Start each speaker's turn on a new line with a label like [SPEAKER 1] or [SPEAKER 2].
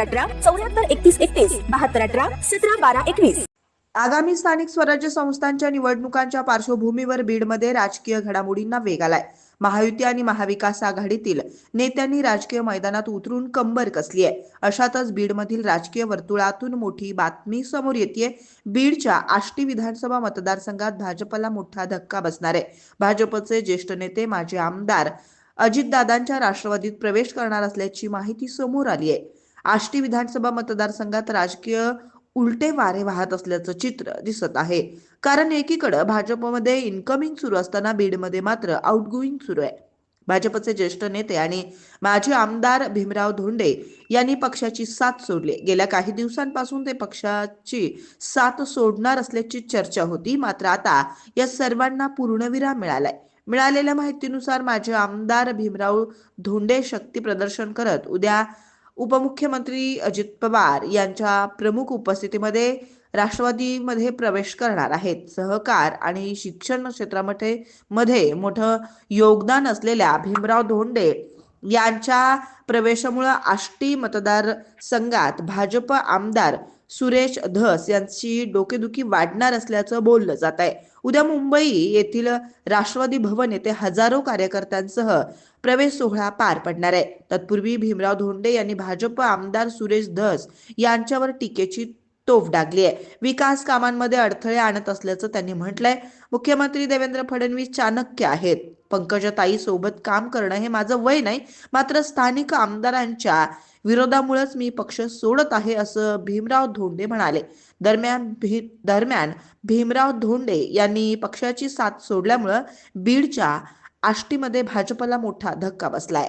[SPEAKER 1] अठरा चौऱ्याहत्तर एकतीस एकतीस बहात्तर अठरा सतरा बारा एकवीस.
[SPEAKER 2] आगामी स्थानिक स्वराज्य संस्थांच्या निवडणुकांच्या पार्श्वभूमीवर बीडमध्ये राजकीय घडामोडींना वेग आलाय. महायुती आणि महाविकास आघाडीतील नेत्यांनी राजकीय मैदानात उतरून कंबर कसली आहे? अशातच बीडमधील राजकीय वर्तुळातून मोठी बातमी समोर येते बीडच्या आष्टी विधानसभा मतदारसंघात भाजपला मोठा धक्का बसणार आहे. भाजपचे ज्येष्ठ नेते माजी आमदार अजितदादांच्या राष्ट्रवादीत प्रवेश करणार असल्याची माहिती समोर आली आहे. आष्टी विधानसभा मतदारसंघात राजकीय उलटे वारे वाहत असल्याचं चित्र दिसत आहे. कारण एकीकडे भाजपमध्ये इन्कमिंग सुरू असताना बीडमध्ये मात्र आउटगोईंग सुरू आहे. भाजपचे ज्येष्ठ नेते आणि माजी आमदार भीमराव धोंडे यांनी पक्षाची साथ सोडली. गेल्या काही दिवसांपासून ते पक्षाची साथ सोडणार असल्याची चर्चा होती. मात्र आता या सर्वांना पूर्णविराम मिळालाय. मिळालेल्या माहितीनुसार माझे आमदार भीमराव धोंडे शक्ती प्रदर्शन करत उद्या उपमुख्यमंत्री अजित पवार यांच्या प्रमुख उपस्थितीमध्ये राष्ट्रवादीमध्ये प्रवेश करणार आहेत. सहकार आणि शिक्षण क्षेत्रामध्ये मध्ये मोठं योगदान असलेल्या भीमराव धोंडे यांच्या प्रवेशामुळे आष्टी मतदार संघात भाजप आमदार सुरेश धस यांची डोकेदुखी वाढणार असल्याचं बोललं जात आहे. उद्या मुंबई येथील राष्ट्रवादी भवन येथे हजारो कार्यकर्त्यांसह प्रवेश सोहळा पार पडणार आहे. तत्पूर्वी भीमराव धोंडे यांनी भाजप आमदार सुरेश धस यांच्यावर टीकेची तोफ डागली आहे विकास कामांमध्ये अडथळे आणत असल्याचं त्यांनी म्हटलंय. मुख्यमंत्री देवेंद्र फडणवीस चाणक्य आहेत. पंकजाताई सोबत काम करणं हे माझं वय नाही. मात्र स्थानिक आमदारांच्या विरोधामुळेच मी पक्ष सोडत आहे असं भीमराव धोंडे म्हणाले. दरम्यान भी दरम्यान भीमराव धोंडे यांनी पक्षाची साथ सोडल्यामुळं बीडच्या आष्टीमध्ये भाजपला मोठा धक्का बसलाय.